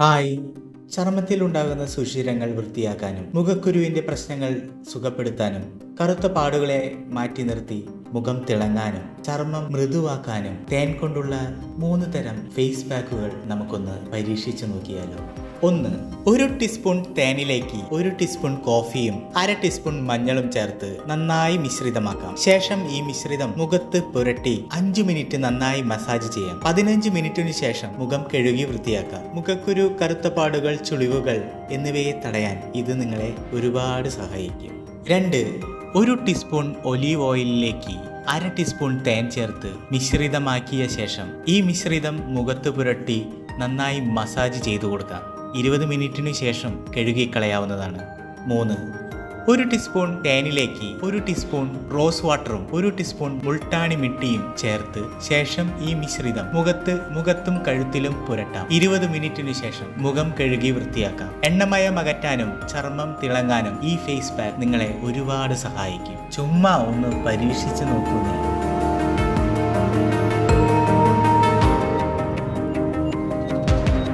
Hi. ചർമ്മത്തിൽ ഉണ്ടാകുന്ന സുഷിരങ്ങൾ വൃത്തിയാക്കാനും മുഖക്കുരുവിന്റെ പ്രശ്നങ്ങൾ സുഖപ്പെടുത്താനും കറുത്ത പാടുകളെ മാറ്റി നിർത്തി മുഖം തിളങ്ങാനും ചർമ്മം മൃദുവാക്കാനും തേൻ കൊണ്ടുള്ള മൂന്ന് തരം ഫേസ് പാക്കുകൾ നമുക്കൊന്ന് പരീക്ഷിച്ചു നോക്കിയാലോ? ഒന്ന് ഒരു ടീസ്പൂൺ തേനിലേക്ക് ഒരു ടീസ്പൂൺ കോഫിയും അര ടീസ്പൂൺ മഞ്ഞളും ചേർത്ത് നന്നായി മിശ്രിതമാക്കാം. ശേഷം ഈ മിശ്രിതം മുഖത്ത് പുരട്ടി അഞ്ചു മിനിറ്റ് നന്നായി മസാജ് ചെയ്യാം. പതിനഞ്ച് മിനിറ്റിനു ശേഷം മുഖം കഴുകി വൃത്തിയാക്കാം. മുഖക്കുരു കറുത്ത പാടുകൾ ചുളിവുകൾ എന്നിവയെ തടയാൻ ഇത് നിങ്ങളെ ഒരുപാട് സഹായിക്കും. രണ്ട് ഒരു ടീസ്പൂൺ ഒലീവ് ഓയിലിലേക്ക് അര ടീസ്പൂൺ തേൻ ചേർത്ത് മിശ്രിതമാക്കിയ ശേഷം ഈ മിശ്രിതം മുഖത്ത് പുരട്ടി നന്നായി മസാജ് ചെയ്തു കൊടുക്കാം. ഇരുപത് മിനിറ്റിനു ശേഷം കഴുകിക്കളയാവുന്നതാണ്. മൂന്ന്. ഒരു ടീസ്പൂൺ തേനിലേക്ക് ഒരു ടീസ്പൂൺ റോസ് വാട്ടറും ഒരു ടീസ്പൂൺ മുൾട്ടാണി മിട്ടിയും ചേർത്ത് ശേഷം ഈ മിശ്രിതം മുഖത്ത് മുഖത്തും കഴുത്തിലും പുരട്ടാം. ഇരുപത് മിനിറ്റിനു ശേഷം മുഖം കഴുകി വൃത്തിയാക്കാം. എണ്ണമയം അകറ്റാനും ചർമ്മം തിളങ്ങാനും ഈ ഫേസ് പാക്ക് നിങ്ങളെ ഒരുപാട് സഹായിക്കും. ചുമ്മാ ഒന്ന് പരീക്ഷിച്ചു നോക്കൂ. നീ